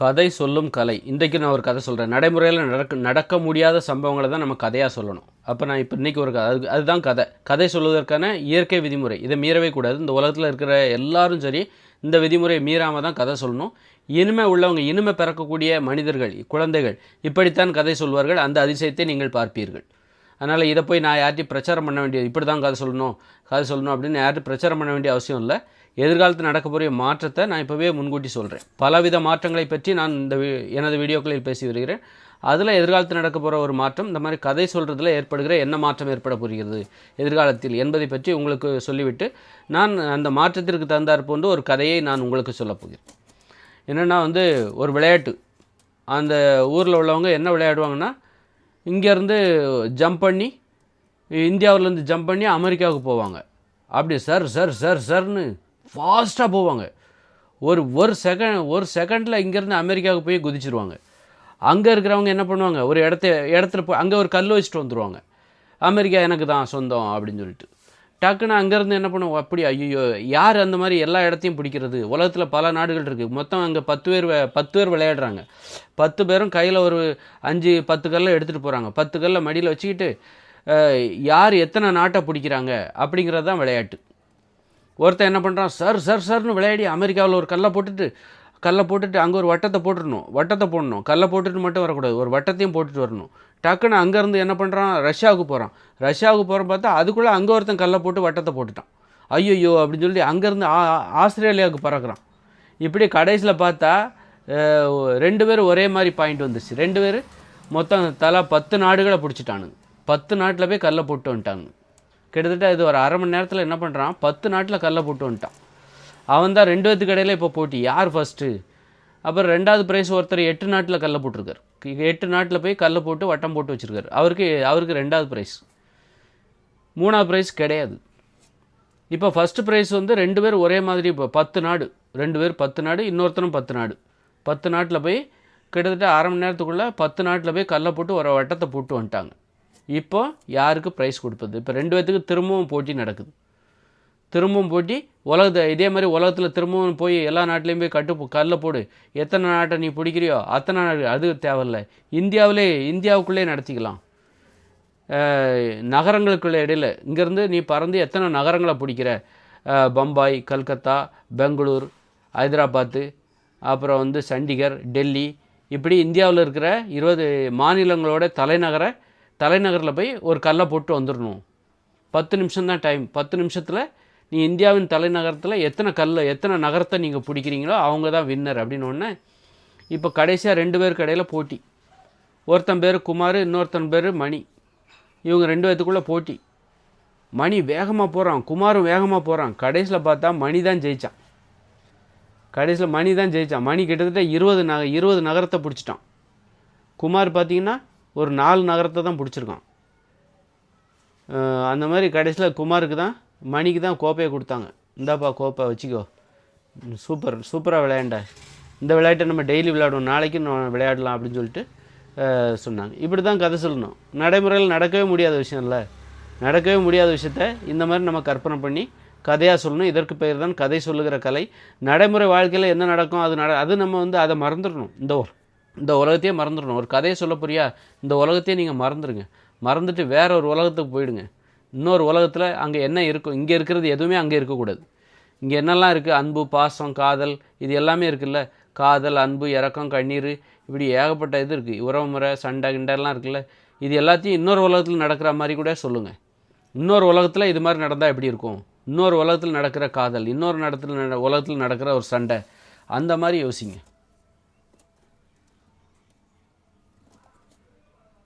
கதை சொல்லும் கலை. இன்றைக்கு நான் ஒரு கதை சொல்கிறேன் நடைமுறையில் நடக்க நடக்க முடியாத சம்பவங்களை தான் நம்ம கதையாக சொல்லணும். அப்போ நான் இப்போ இன்றைக்கி ஒரு கதை அது அதுதான் கதை. கதை சொல்வதற்கான இயற்கை விதிமுறை. இதை மீறவே கூடாது. இந்த உலகத்தில் இருக்கிற எல்லாரும் சரி இந்த விதிமுறையை மீறாமல் தான் கதை சொல்லணும். இனிமை உள்ளவங்க இனிமே பிறக்கக்கூடிய மனிதர்கள் குழந்தைகள் இப்படித்தான் கதை சொல்வார்கள். அந்த அதிசயத்தை நீங்கள் பார்ப்பீர்கள். அதனால் இதை போய் நான் யார்ட்டையும் பிரச்சாரம் பண்ண வேண்டியது இப்படி தான் கதை சொல்லணும் கதை சொல்லணும் அப்படின்னு யார்ட்டும் பிரச்சாரம் பண்ண வேண்டிய அவசியம் இல்லை. எதிர்காலத்தில் நடக்கக்கூடிய மாற்றத்தை நான் இப்போவே முன்கூட்டி சொல்கிறேன் பலவித மாற்றங்களை பற்றி நான் இந்த வி- எனது வீடியோக்களில் பேசி வருகிறேன். அதில் எதிர்காலத்தில் நடக்க போகிற ஒரு மாற்றம் இந்த மாதிரி கதை சொல்கிறதுல ஏற்படுகிற என்ன மாற்றம் ஏற்பட போகிறது எதிர்காலத்தில் என்பதை பற்றி உங்களுக்கு சொல்லிவிட்டு நான் அந்த மாற்றத்திற்கு தந்தார் போன்று ஒரு கதையை நான் உங்களுக்கு சொல்லப் போகிறேன். என்னென்னா வந்து ஒரு விளையாட்டு. அந்த ஊரில் உள்ளவங்க என்ன விளையாடுவாங்கன்னா இங்கேருந்து ஜம்ப் பண்ணி இந்தியாவிலேருந்து ஜம்ப் பண்ணி அமெரிக்காவுக்கு போவாங்க. அப்படி சார் சார் சார் சார்னு ஃபாஸ்ட்டாக போவாங்க. ஒரு ஒரு செகண்ட் ஒரு செகண்டில் இங்கேருந்து அமெரிக்காவுக்கு போய் குதிச்சிருவாங்க. அங்கே இருக்கிறவங்க என்ன பண்ணுவாங்க? ஒரு இடத்த இடத்துல போய் அங்கே ஒரு கல் வச்சுட்டு வந்துடுவாங்க அமெரிக்கா எனக்கு தான் சொந்தம் அப்படின்னு சொல்லிட்டு. டக்குன்னு அங்கேருந்து என்ன பண்ணுவோம் அப்படி ஐயோ யார் அந்த மாதிரி எல்லா இடத்தையும் பிடிக்கிறது? உலகத்தில் பல நாடுகள் இருக்குது மொத்தம் அங்கே பத்து பேர் பத்து பேர் விளையாடுறாங்க. பத்து பேரும் கையில் ஒரு அஞ்சு பத்து கல்லை எடுத்துகிட்டு போகிறாங்க பத்து கல்லை மடியில் வச்சுக்கிட்டு யார் எத்தனை நாட்டை பிடிக்கிறாங்க? அப்படிங்கிறது தான் விளையாட்டு. ஒருத்தன் என்ன பண்ணுறான் சார் சார் சார்னு விளையாடி அமெரிக்காவில் ஒரு கல்லை போட்டுட்டு கல்லை போட்டுட்டு அங்கே ஒரு வட்டத்தை போட்டுடணும் வட்டத்தை போடணும். கல்லை போட்டுட்டு மட்டும் வரக்கூடாது. ஒரு வட்டத்தையும் போட்டுட்டு வரணும். டக்குன்னு அங்கேருந்து என்ன பண்ணுறான் ரஷ்யாவுக்கு போகிறான் ரஷ்யாவுக்கு போகிறோம் பார்த்தா அதுக்குள்ளே அங்கே ஒருத்தன் கல்லை போட்டு வட்டத்தை போட்டுட்டான். ஐயோ அப்படின்னு சொல்லி அங்கேருந்து ஆ ஆஸ்திரேலியாவுக்கு பறக்கிறான். இப்படி கடைசியில் பார்த்தா ரெண்டு பேரும் ஒரே மாதிரி பாயிண்ட் வந்துச்சு ரெண்டு பேர் மொத்தம் தலா பத்து நாடுகளை பிடிச்சிட்டானுங்க. பத்து நாட்டில் போய் கல்லை போட்டு வந்துட்டாங்க கிட்டத்தட்ட இது ஒரு அரை மணி நேரத்தில் என்ன பண்ணுறான் பத்து நாட்டில் கல்லை போட்டு வந்துட்டான். அவன் தான் ரெண்டு பேத்துக்கு இடையில இப்போ போட்டி. யார் ஃபஸ்ட்டு அப்புறம் ரெண்டாவது ப்ரைஸ் ஒருத்தர் எட்டு நாட்டில் கல்லை போட்டிருக்கார். எட்டு நாட்டில் போய் கல்லை போட்டு வட்டம் போட்டு வச்சுருக்காரு. அவருக்கு அவருக்கு ரெண்டாவது ப்ரைஸ் மூணாவது ப்ரைஸ் கிடையாது. இப்போ ஃபஸ்ட்டு ப்ரைஸ் வந்து ரெண்டு பேர் ஒரே மாதிரி இப்போ பத்து நாடு. ரெண்டு பேர் பத்து நாடு இன்னொருத்தரும் பத்து நாடு. பத்து நாட்டில் போய் கிட்டத்தட்ட அரை மணி நேரத்துக்குள்ளே பத்து நாட்டில் போய் கல்லை போட்டு ஒரு வட்டத்தை போட்டு வந்துட்டாங்க. இப்போ யாருக்கு ப்ரைஸ் கொடுப்பது? இப்போ ரெண்டு பேர்த்துக்கு திரும்பவும் போட்டி நடக்குது. திரும்பவும் போட்டி உலகத்தை இதே மாதிரி உலகத்தில் திரும்பவும் போய் எல்லா நாட்டிலையும் போய் கட்டு கல்லை போடு. எத்தனை நாட்டை நீ பிடிக்கிறியோ அத்தனை நாடு அது தேவையில்லை. இந்தியாவிலே இந்தியாவுக்குள்ளே நடத்திக்கலாம். நகரங்களுக்குள்ள இடையில இங்கேருந்து நீ பறந்து எத்தனை நகரங்களை பிடிக்கிற? பம்பாய் கல்கத்தா பெங்களூர் ஹைதராபாத்து அப்புறம் வந்து சண்டிகர் டெல்லி. இப்படி இந்தியாவில் இருக்கிற இருபது மாநிலங்களோட தலைநகரை தலைநகரில் போய் ஒரு கல்லை போட்டு வந்துடணும் பத்து நிமிஷம்தான் டைம் பத்து நிமிஷத்தில் நீ இந்தியாவின் தலைநகரத்தில் எத்தனை கல் எத்தனை நகரத்தை நீங்கள் பிடிக்கிறீங்களோ அவங்க தான் வின்னர் அப்படின்னு ஒன்று இப்போ கடைசியாக ரெண்டு பேருக்கு கடையில் போட்டி. ஒருத்தன் பேர் குமார் இன்னொருத்தன் பேர் மணி. இவங்க ரெண்டு பேத்துக்குள்ளே போட்டி. மணி வேகமாக போகிறான் குமாரும் வேகமாக போகிறான் கடைசியில் பார்த்தா மணி தான் ஜெயிச்சான். கடைசியில் மணி தான் ஜெயிச்சான். மணி கிட்டத்தட்ட இருபது நக இருபது நகரத்தை பிடிச்சிட்டான். குமார் பார்த்தீங்கன்னா ஒரு நாலு நகரத்தை தான் பிடிச்சிருக்கான். அந்த மாதிரி கடைசியில் குமாருக்கு தான் மணிக்கு தான் கோப்பையை கொடுத்தாங்க. இந்தாப்பா கோப்பை வச்சுக்கோ. சூப்பர் சூப்பராக விளையாண்ட. இந்த விளையாட்டை நம்ம டெய்லி விளையாடுவோம். நாளைக்கு நான் விளையாடலாம் அப்படின்னு சொல்லிட்டு சொன்னாங்க. இப்படி தான் கதை சொல்லணும். நடைமுறையில் நடக்கவே முடியாத விஷயம் இல்லை நடக்கவே முடியாத விஷயத்த இந்த மாதிரி நம்ம கற்பனை பண்ணி கதையாக சொல்லணும். இதற்கு பெயர் தான் கதை சொல்லுகிற கலை. நடைமுறை வாழ்க்கையில் என்ன நடக்கும்? அது நட அது நம்ம வந்து அதை மறந்துடணும். இந்த ஒரு இந்த உலகத்தையே மறந்துடணும். ஒரு கதையை சொல்ல போறியா? இந்த உலகத்தையே நீங்கள் மறந்துடுங்க. மறந்துட்டு வேற ஒரு உலகத்துக்கு போயிடுங்க. இன்னொரு உலகத்தில் அங்கே என்ன இருக்கும் இங்கே இருக்கிறது எதுவுமே அங்கே இருக்கக்கூடாது. இங்கே என்னெல்லாம் இருக்குது அன்பு பாசம் காதல் இது எல்லாமே இருக்குல்ல? காதல் அன்பு இரக்கம் கண்ணீர் இப்படி ஏகப்பட்ட இது இருக்குது உறவுமுறை சண்டை கிண்டெல்லாம் இருக்குல்ல? இது எல்லாத்தையும் இன்னொரு உலகத்தில் நடக்கிற மாதிரி கூட சொல்லுங்கள் இன்னொரு உலகத்தில் இது மாதிரி நடந்தால் எப்படி இருக்கும்? இன்னொரு உலகத்தில் நடக்கிற காதல் இன்னொரு நடத்தில் நட உலகத்தில் நடக்கிற ஒரு சண்டை அந்த மாதிரி யோசிங்க.